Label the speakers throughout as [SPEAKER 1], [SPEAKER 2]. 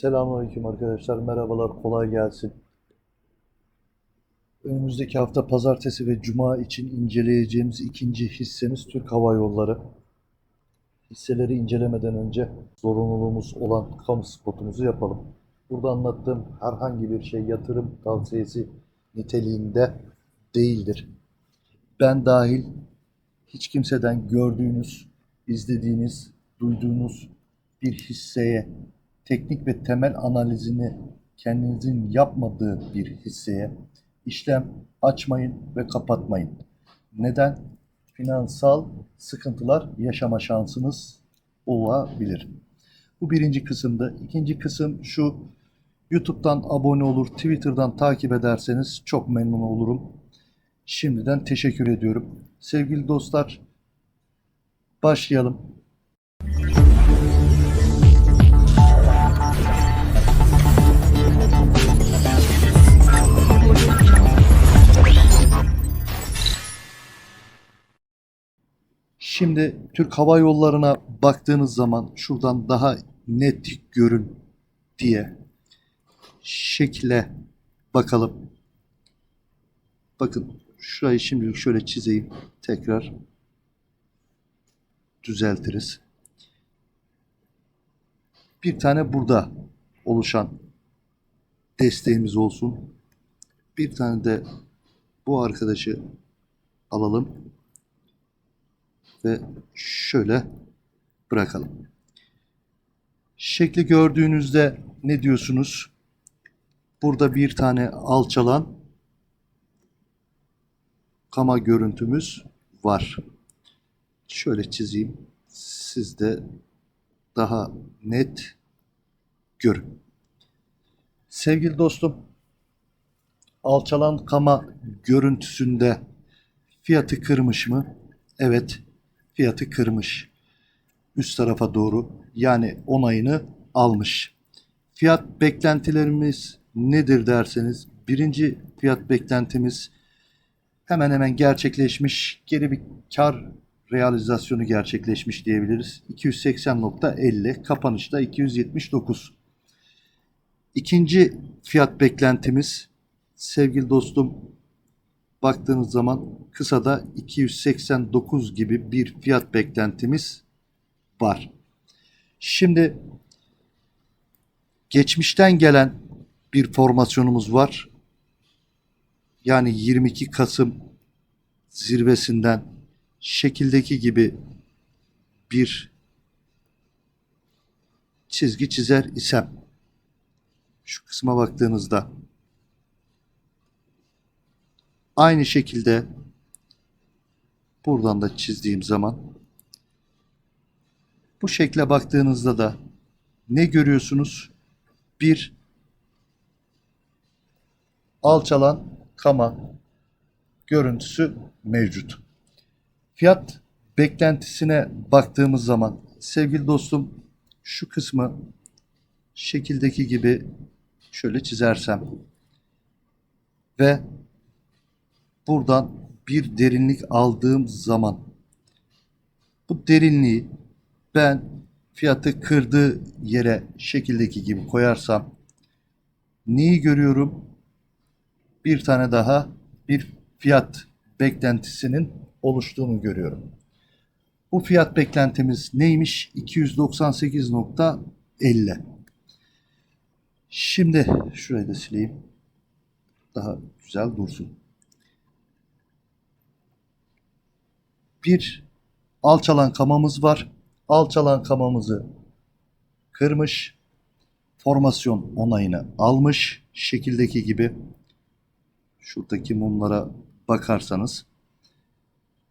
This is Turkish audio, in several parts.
[SPEAKER 1] Selamünaleyküm arkadaşlar. Merhabalar. Kolay gelsin. Önümüzdeki hafta pazartesi ve cuma için inceleyeceğimiz ikinci hissemiz Türk Hava Yolları. Hisseleri incelemeden önce zorunluluğumuz olan kamu spotumuzu yapalım. Burada anlattığım herhangi bir şey yatırım tavsiyesi niteliğinde değildir. Ben dahil hiç kimseden gördüğünüz, izlediğiniz, duyduğunuz bir hisseye teknik ve temel analizini kendinizin yapmadığı bir hisseye işlem açmayın ve kapatmayın. Neden? Finansal sıkıntılar yaşama şansınız olabilir. Bu birinci kısımda. İkinci kısım şu. YouTube'dan abone olur, Twitter'dan takip ederseniz çok memnun olurum. Şimdiden teşekkür ediyorum. Sevgili dostlar, başlayalım. Şimdi Türk Hava Yolları'na baktığınız zaman şuradan daha net görün diye şekle bakalım. Bakın şurayı şimdi şöyle çizeyim. Tekrar düzeltiriz. Bir tane burada oluşan desteğimiz olsun. Bir tane de bu arkadaşı alalım ve şöyle bırakalım. Şekli gördüğünüzde ne diyorsunuz? Burada bir tane alçalan kama görüntümüz var. Şöyle çizeyim. Siz de daha net görün. Sevgili dostum, alçalan kama görüntüsünde fiyatı kırmış mı? Evet, fiyatı kırmış. Üst tarafa doğru yani onayını almış. Fiyat beklentilerimiz nedir derseniz birinci fiyat beklentimiz hemen hemen gerçekleşmiş. Geri bir kar realizasyonu gerçekleşmiş diyebiliriz. 280.50 kapanışta 279. İkinci fiyat beklentimiz sevgili dostum baktığınız zaman kısada 289 gibi bir fiyat beklentimiz var. Şimdi geçmişten gelen bir formasyonumuz var. Yani 22 Kasım zirvesinden şekildeki gibi bir çizgi çizer isem şu kısma baktığınızda aynı şekilde buradan da çizdiğim zaman bu şekle baktığınızda da ne görüyorsunuz? Bir alçalan kama görüntüsü mevcut. Fiyat beklentisine baktığımız zaman sevgili dostum şu kısmı şekildeki gibi şöyle çizersem ve buradan bir derinlik aldığım zaman bu derinliği ben fiyatı kırdığı yere şekildeki gibi koyarsam neyi görüyorum? Bir tane daha bir fiyat beklentisinin oluştuğunu görüyorum. Bu fiyat beklentimiz neymiş? 298.50. Şimdi şurayı da sileyim. Daha güzel dursun. Bir alçalan kamamız var. Alçalan kamamızı kırmış. Formasyon onayını almış. Şekildeki gibi. Şuradaki mumlara bakarsanız.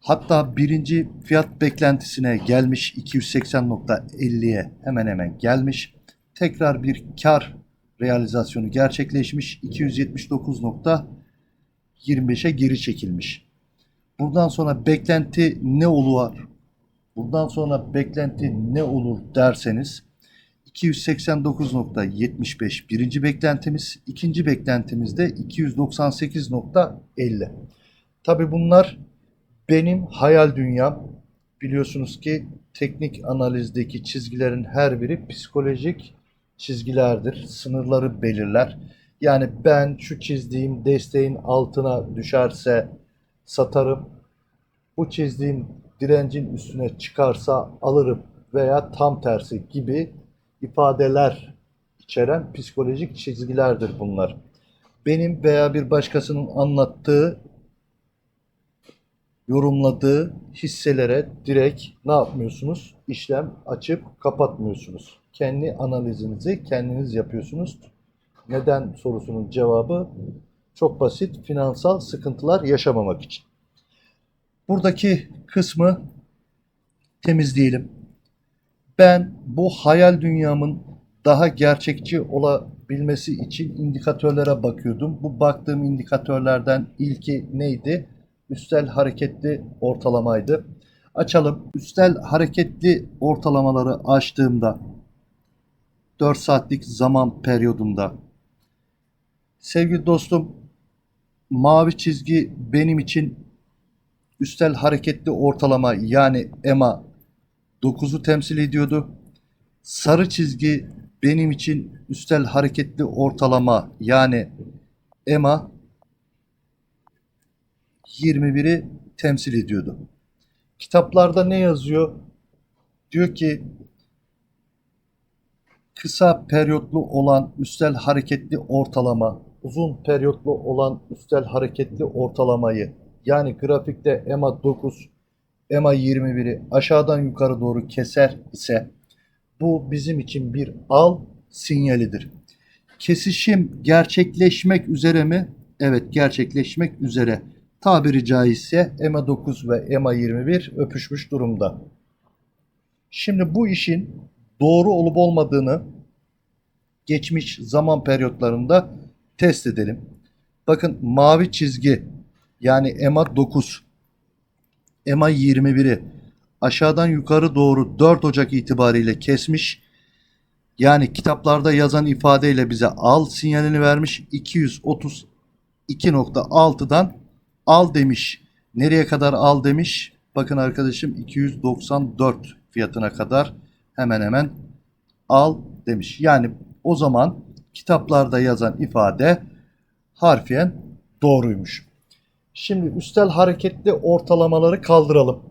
[SPEAKER 1] Hatta birinci fiyat beklentisine gelmiş 280.50'ye hemen hemen gelmiş. Tekrar bir kar realizasyonu gerçekleşmiş 279.25'e geri çekilmiş. Buradan sonra beklenti ne olur? Buradan sonra beklenti ne olur derseniz 289.75 birinci beklentimiz, ikinci beklentimiz de 298.50. Tabi bunlar benim hayal dünyam. Biliyorsunuz ki teknik analizdeki çizgilerin her biri psikolojik çizgilerdir. Sınırları belirler. Yani ben şu çizdiğim desteğin altına düşerse satarım. Bu çizdiğim direncin üstüne çıkarsa alırım veya tam tersi gibi ifadeler içeren psikolojik çizgilerdir bunlar. Benim veya bir başkasının anlattığı, yorumladığı hisselere direkt ne yapmıyorsunuz? İşlem açıp kapatmıyorsunuz. Kendi analizinizi kendiniz yapıyorsunuz. Neden sorusunun cevabı çok basit. Finansal sıkıntılar yaşamamak için. Buradaki kısmı temizleyelim. Ben bu hayal dünyamın daha gerçekçi olabilmesi için indikatörlere bakıyordum. Bu baktığım indikatörlerden ilki neydi? Üstel hareketli ortalamaydı. Açalım. Üstel hareketli ortalamaları açtığımda 4 saatlik zaman periyodunda sevgili dostum mavi çizgi benim için üstel hareketli ortalama yani EMA 9'u temsil ediyordu. Sarı çizgi benim için üstel hareketli ortalama yani EMA 21'i temsil ediyordu. Kitaplarda ne yazıyor? Diyor ki kısa periyotlu olan üstel hareketli ortalama, uzun periyotlu olan üstel hareketli ortalamayı yani grafikte EMA 9, EMA 21'i aşağıdan yukarı doğru keser ise bu bizim için bir al sinyalidir. Kesişim gerçekleşmek üzere mi? Evet gerçekleşmek üzere. Tabiri caizse EMA 9 ve EMA 21 öpüşmüş durumda. Şimdi bu işin doğru olup olmadığını geçmiş zaman periyotlarında test edelim. Bakın mavi çizgi yani EMA 9, EMA 21'i aşağıdan yukarı doğru 4 Ocak itibariyle kesmiş. Yani kitaplarda yazan ifadeyle bize al sinyalini vermiş. 232.6'dan al demiş. Nereye kadar al demiş? Bakın arkadaşım 294 fiyatına kadar hemen hemen al demiş. Yani o zaman kitaplarda yazan ifade harfiyen doğruymuş. Şimdi üstel hareketli ortalamaları kaldıralım.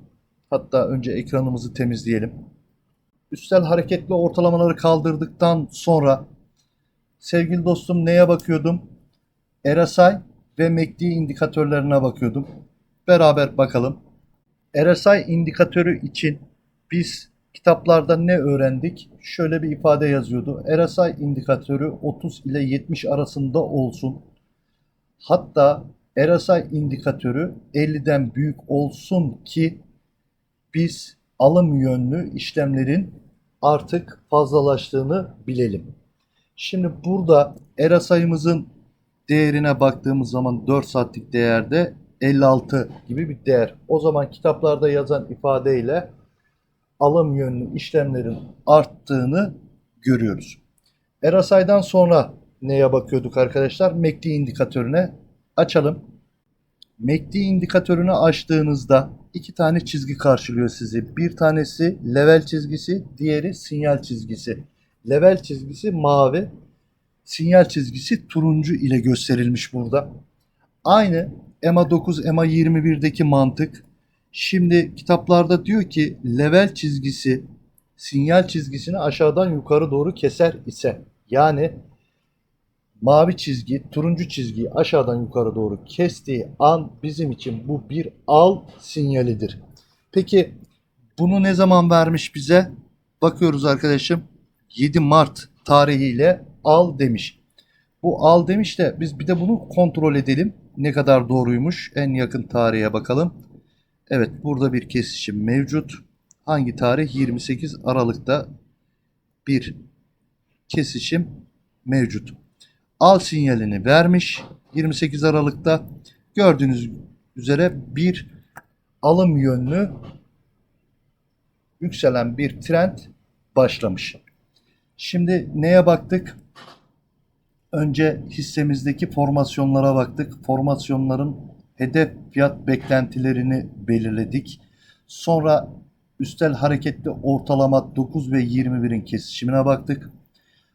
[SPEAKER 1] Hatta önce ekranımızı temizleyelim. Üstel hareketli ortalamaları kaldırdıktan sonra sevgili dostum neye bakıyordum? RSI ve MACD indikatörlerine bakıyordum. Beraber bakalım. RSI indikatörü için biz kitaplarda ne öğrendik? Şöyle bir ifade yazıyordu. RSI indikatörü 30 ile 70 arasında olsun. Hatta RSI indikatörü 50'den büyük olsun ki biz alım yönlü işlemlerin artık fazlalaştığını bilelim. Şimdi burada RSI'mızın değerine baktığımız zaman 4 saatlik değerde 56 gibi bir değer. O zaman kitaplarda yazan ifadeyle alım yönlü işlemlerin arttığını görüyoruz. RSI'dan sonra neye bakıyorduk arkadaşlar? MACD indikatörüne açalım. MACD indikatörünü açtığınızda iki tane çizgi karşılıyor sizi. Bir tanesi level çizgisi, diğeri sinyal çizgisi. Level çizgisi mavi, sinyal çizgisi turuncu ile gösterilmiş burada. Aynı EMA 9, EMA 21'deki mantık. Şimdi kitaplarda diyor ki level çizgisi sinyal çizgisini aşağıdan yukarı doğru keser ise yani mavi çizgi turuncu çizgiyi aşağıdan yukarı doğru kestiği an bizim için bu bir al sinyalidir. Peki bunu ne zaman vermiş bize? Bakıyoruz arkadaşım 7 Mart tarihiyle al demiş. Bu al demiş de biz bir de bunu kontrol edelim. Ne kadar doğruymuş en yakın tarihe bakalım. Evet burada bir kesişim mevcut. Hangi tarih? 28 Aralık'ta bir kesişim mevcut. Al sinyalini vermiş 28 Aralık'ta. Gördüğünüz üzere bir alım yönlü yükselen bir trend başlamış. Şimdi neye baktık? Önce hissemizdeki formasyonlara baktık. Formasyonların hedef fiyat beklentilerini belirledik. Sonra üstel hareketli ortalama 9 ve 21'in kesişimine baktık.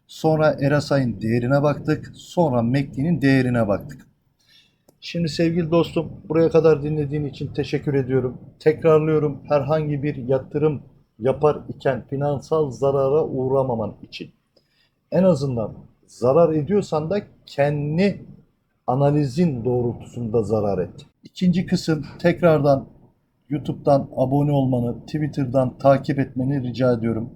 [SPEAKER 1] Sonra Erasay'ın değerine baktık. Sonra MACD'nin değerine baktık. Şimdi sevgili dostum buraya kadar dinlediğin için teşekkür ediyorum. Tekrarlıyorum herhangi bir yatırım yapar iken finansal zarara uğramaman için. En azından zarar ediyorsan da kendi analizin doğrultusunda zarar et. İkinci kısım tekrardan YouTube'dan abone olmanı, Twitter'dan takip etmeni rica ediyorum.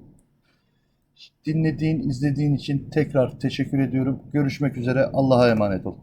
[SPEAKER 1] Dinlediğin, izlediğin için tekrar teşekkür ediyorum. Görüşmek üzere. Allah'a emanet ol.